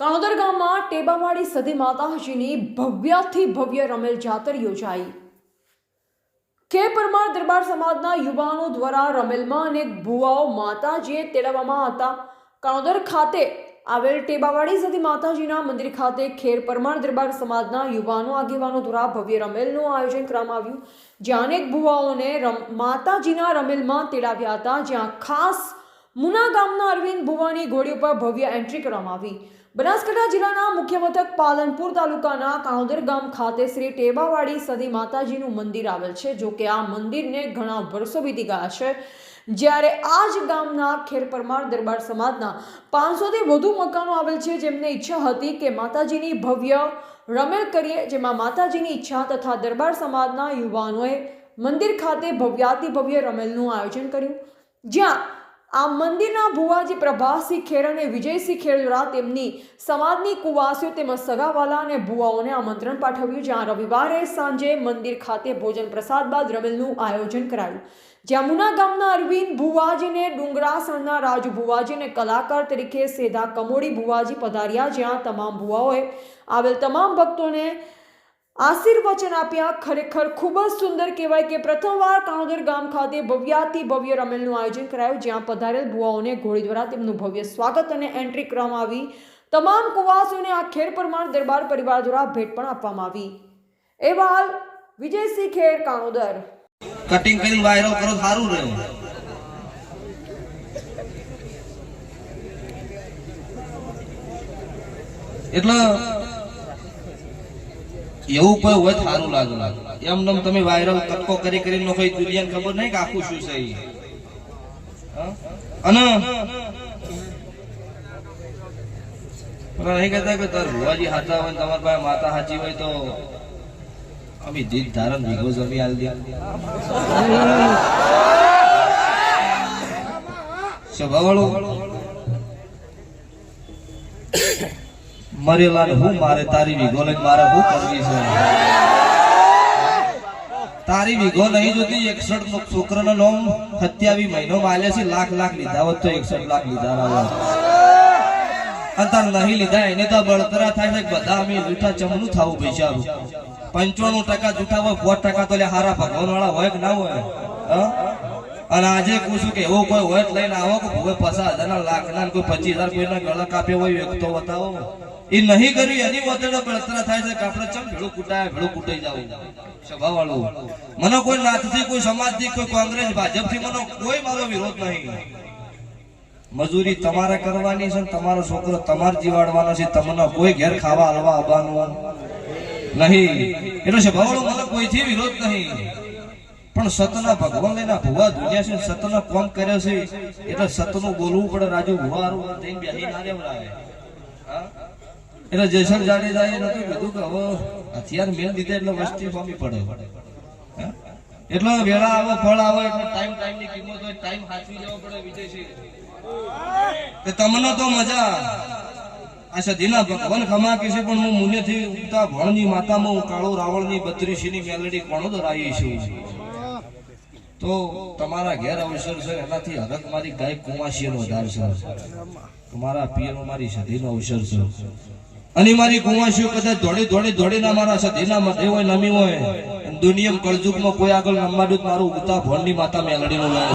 કાણોદર ગામમાં ટેબાવાડી સતી માતાજીની ભવ્યાથી ભવ્ય રમેલ જાતર યોજાઈ. કે પરમાર દરબાર સમાજના યુવાનો દ્વારા રમેલમાં અનેક ભુવાઓ માતાજીએ તેડાવવામાં હતા. કાણોદર ખાતે આવેલ ટેબાવાડી સતી માતાજીના મંદિર ખાતે ખેર પરમાર દરબાર સમાજના યુવાનો આગેવાનો દ્વારા ભવ્ય રમેલનું આયોજન કરવામાં આવ્યું. જ્યાં અનેક ભુવાઓને માતાજીના રમેલમાં તેડાવ્યા હતા. જ્યાં ખાસ મુના ગામના અરવિંદ ભુવાની ઘોડી ઉપર ભવ્ય એન્ટ્રી કરવામાં આવી. બનાસકાંઠા જિલ્લાના મુખ્ય મથક પાલનપુર તાલુકાના કાણોદર ગામ ખાતે શ્રી ટેબાવાડી સદી માતાજીનું મંદિર આવેલ છે, જો કે આ મંદિરને ઘણા વર્ષો વીતી ગયા છે. જ્યારે આ જ ગામના ખેર પરમાર દરબાર સમાજના પાંચસોથી વધુ મકાનો આવેલ છે, જેમને ઈચ્છા હતી કે માતાજીની ભવ્ય રમેલ કરીએ, જેમાં માતાજીની ઈચ્છા તથા દરબાર સમાજના યુવાનોએ મંદિર ખાતે ભવ્યાતિ ભવ્ય રમેલનું આયોજન કર્યું. જ્યાં આ મંદિરના ભુવાજી પ્રભાસિંહ ખેર અને વિજયસિંહ ખેર દ્વારા તેમની સમાજની કુવાસીઓ તેમજ સગાવાલા અને ભુવાઓને આમંત્રણ પાઠવ્યું, જ્યાં રવિવારે સાંજે મંદિર ખાતે ભોજન પ્રસાદ બાદ રમેલનું આયોજન કરાયું. જ્યાં મુના ગામના અરવિંદ ભુવાજીને ડુંગરાસણના રાજુ ભુવાજી અને કલાકાર તરીકે સેધા કમોડી ભુવાજી પધાર્યા, જ્યાં તમામ ભુવાઓએ આવેલ તમામ ભક્તોને આશીર્વચન આપ્યા. ખરેખર ખૂબ જ સુંદર કહેવાય કે પ્રથમવાર કાણોદર ગામ ખાતે ભવ્યાથી ભવ્ય રમેલનું આયોજન કરાયું, જ્યાં પધારેલ ભુવાઓને ઘોડી દ્વારા તેમનું ભવ્ય સ્વાગત અને એન્ટ્રી કરવામાં આવી. તમામ કુવાસીઓને આ ખેર પ્રમાણ દરબાર પરિવાર દ્વારા ભેટ પણ આપવામાં આવી. એવા વિજયસિંહ ખેર, કાણોદર. કટિંગ કરીને વાયરલ કરો, સારું રહે એટલે એવું કોઈ હોય સારું લાગે. એમ નમ તમે વાયરલ કટકો કરી કરીને નો કોઈ દુનિયાને ખબર નહીં કે આખું શું છે. અને નહીં કહેતા કે તાર ભુવાજી હાથા હોય તમારા પાસે માતા હાચી હોય તો અમે જીત ધારણ ભીગો જમી આલ દે. સ્વભાવવાળું મરેલા હું મારે, તારી વિગો લઈને મારે હું કરવી છે તારી વિગો નહીં જોતી એકસઠ છોકરાનો નોમ સત્યાવી મહિનો માલે છે, લાખ લાખ લીધા હોત તો એકસઠ લાખ લીધા ના હોત. નહીં લીધા, એને તો બળતરા થાય છે બધા અમે જૂઠા ચમનું થવું બિચારું પંચાણું ટકા જૂઠા હોય બોટ ટકા તો હારા ભગવાન વાળા હોય કે ના હોય? અને આજે પૂછું કે એવો કોઈ હોય તો લઈને આવો કે ભૂવે પચાસ હજાર લાખ ના કોઈ પચીસ હજાર કોઈના ગળા કાપ્યો હોય વ્યક્તો બતાવો એ નહીં કર્યું, એની વતેડો બળતરા થાય છે કે આપણે ચમ ભેળું કૂટાય, ભેળું કૂટાઈ જાવ સભા વાળું મને કોઈ નાથથી, કોઈ સમાજથી, કોઈ કોંગ્રેસ, ભાજપથી મને કોઈ મારો વિરોધ નહીં. મજૂરી તમારે કરવાની છે તમારો છોકરો તમારે જીવાડવાનો છે, તમને કોઈ ઘેર ખાવા, હલવા આવવાનું નહીં. એટલે ભગવાન મને કોઈથી વિરોધ નહીં. પણ સતના ભગવાન લઈને ભૂવા દુનિયા છે સતનો કોમ કર્યો છે, એટલે સતનું બોલવું પડે, રાજુ ભુવા બેસી ના રહેવડાવે. હા? એટલે જયસર જાડેજા એ નતું કીધું કે હવે હથિયાર મેળ દીધા એટલે વસ્તી ફોમી પડે? એટલે વેળા આવે, ફળ આવે, એટલે ટાઈમ ટાઈમની કિંમત હોય ટાઈમ સાચવી જવો પડે વિજયસિંહ. તમને તો મજા આ સદીના ભગવાન ખમા કે છે, પણ હું મુનેથી ઉગતા ભણની માતામાં હું કાળો રાવણની બત્રીસીની મેલડી કોણો દરાઈ છું? તો તમારા ઘેર અવસર છે, એનાથી હરક મારી ગાય કુમાશીનો છે. તમારા પિયનો મારી સદીનો અવસર છે. અને મારી કુમાશીઓ કદાચ દોડી દોડી દોડીને મારા સદીના મતે હોય નમી હોય દુનિયમ કળજુગમાં કોઈ આગળ નંબાડું મારું ઉગતા ભણની માતા મેલડીનું નામ